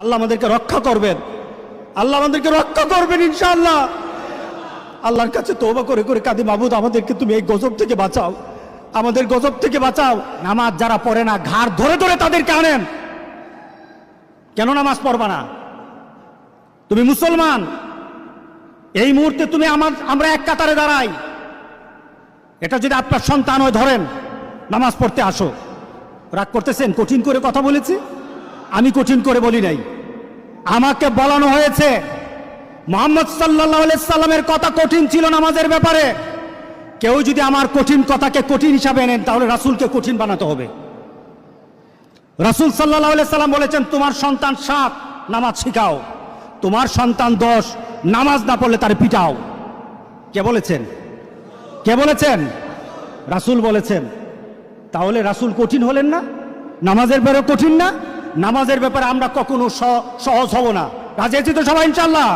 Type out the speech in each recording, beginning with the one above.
আল্লাহ আমাদেরকে রক্ষা করবেন। আল্লাহ আমাদেরকে রক্ষা করবেন ইনশাআল্লাহ। আল্লাহর কাছে তৌবা করে করে কাদি, মাবুদ, আমাদেরকে তুমি এই গজব থেকে বাঁচাও। আমাদের গজব থেকে বাঁচাও। নামাজ যারা পড়ে না, ঘাড় ধরে ধরে তাদেরকে আনেন। কেন নামাজ পড়বা না? তুমি মুসলমান। এই মুহূর্তে তুমি আমার, আমরা এক কাতারে দাঁড়াই। এটা যদি আপনার সন্তান হয়, ধরেন, নামাজ পড়তে আসো। রাগ করতেছেন, কঠিন করে কথা বলেছি? আমি কঠিন করে বলি নাই। আমাকে বলানো হয়েছে, মোহাম্মদ সাল্লাহ সাল্লামের কথা কঠিন ছিল নামাজের ব্যাপারে। কেউ যদি আমার কঠিন কথাকে কঠিন হিসাবে নেন, তাহলে রাসূলকে কঠিন বানাতে হবে। রাসূল সাল্লাহ সাল্লাম বলেছেন, তোমার সন্তান সাত, নামাজ শিখাও। তোমার সন্তান দশ, নামাজ না পড়লে তার পিটাও। কে বলেছেন? কে বলেছেন? রাসূল বলেছেন। তাহলে রাসূল কঠিন হলেন না? নামাজের ব্যাপারে কঠিন না? নামাজের ব্যাপারে আমরা কখনো সহজ হব না। রাজি আছি তো সবাই ইনশাল্লাহ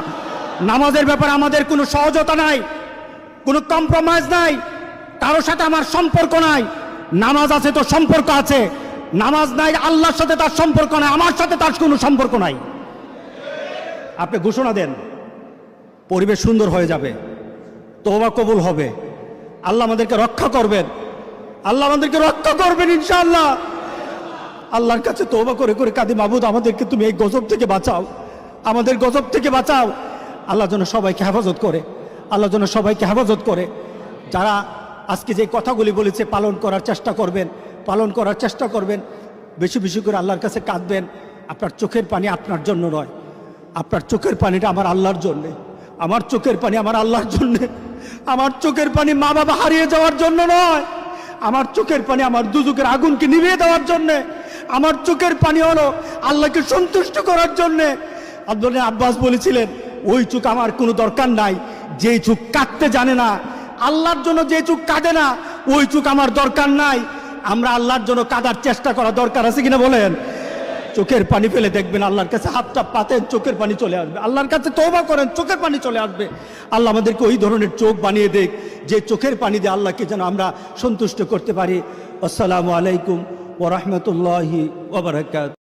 নামাজের ব্যাপারে আমাদের কোনো সহজতা নাই, কোনো কম্প্রোমাইজ নাই কারোর সাথে আমার সম্পর্ক নাই। নামাজ আছে তো সম্পর্ক আছে। নামাজ নাই, আল্লাহর সাথে তার সম্পর্ক নাই, আমার সাথে তার কোনো সম্পর্ক নাই। আপনি ঘোষণা দেন, পরিবেশ সুন্দর হয়ে যাবে তোবা কবুল হবে। আল্লাহ আমাদেরকে রক্ষা করবেন। আল্লাহ আমাদেরকে রক্ষা করবেন, ইনশাআল্লাহ। আল্লাহর কাছে তোবা করে করে কাঁদি, মাবুদ, আমাদেরকে তুমি এই গজব থেকে বাঁচাও। আমাদের গজব থেকে বাঁচাও। আল্লাহ যেন সবাইকে হেফাজত করে, আল্লাহ যেন সবাইকে হেফাজত করে। যারা আজকে যে কথাগুলি বলেছে, পালন করার চেষ্টা করবেন, পালন করার চেষ্টা করবেন। বেশি বেশি করে আল্লাহর কাছে কাঁদবেন। আপনার চোখের পানি আপনার জন্য নয়। আপনার চোখের পানিটা আমার আল্লাহর জন্যে। আমার চোখের পানি আমার আল্লাহর জন্যে। আমার চোখের পানি মা বাবা হারিয়ে যাওয়ার জন্য নয়। আমার চোখের পানি আমার দুজুকের আগুনকে নিভিয়ে দেওয়ার জন্যে। আমার চোখের পানি হলো আল্লাহকে সন্তুষ্ট করার জন্যে। আব্দুল আব্বাস বলেছিলেন, ওই চোখ আমার কোনো দরকার নাই যে চোখ কাঁদতে জানে না, আল্লাহর জন্য যে চোখ কাঁদে না, ওই চোখ আমার দরকার নাই। আমরা আল্লাহর জন্য কাঁদার চেষ্টা করা দরকার আছে কিনা বলেন? চোখের পানি ফেলে দেখবেন আল্লাহর কাছে হাতটা পাতেন, চোখের পানি চলে আসবে। আল্লাহর কাছে তৌবা করেন, চোখের পানি চলে আসবে। আল্লাহ আমাদেরকে ওই ধরনের চোখ বানিয়ে দেখ, যে চোখের পানি দিয়ে আল্লাহকে যেন আমরা সন্তুষ্ট করতে পারি। আসসালামু আলাইকুম। ورحمة الله وبركاته.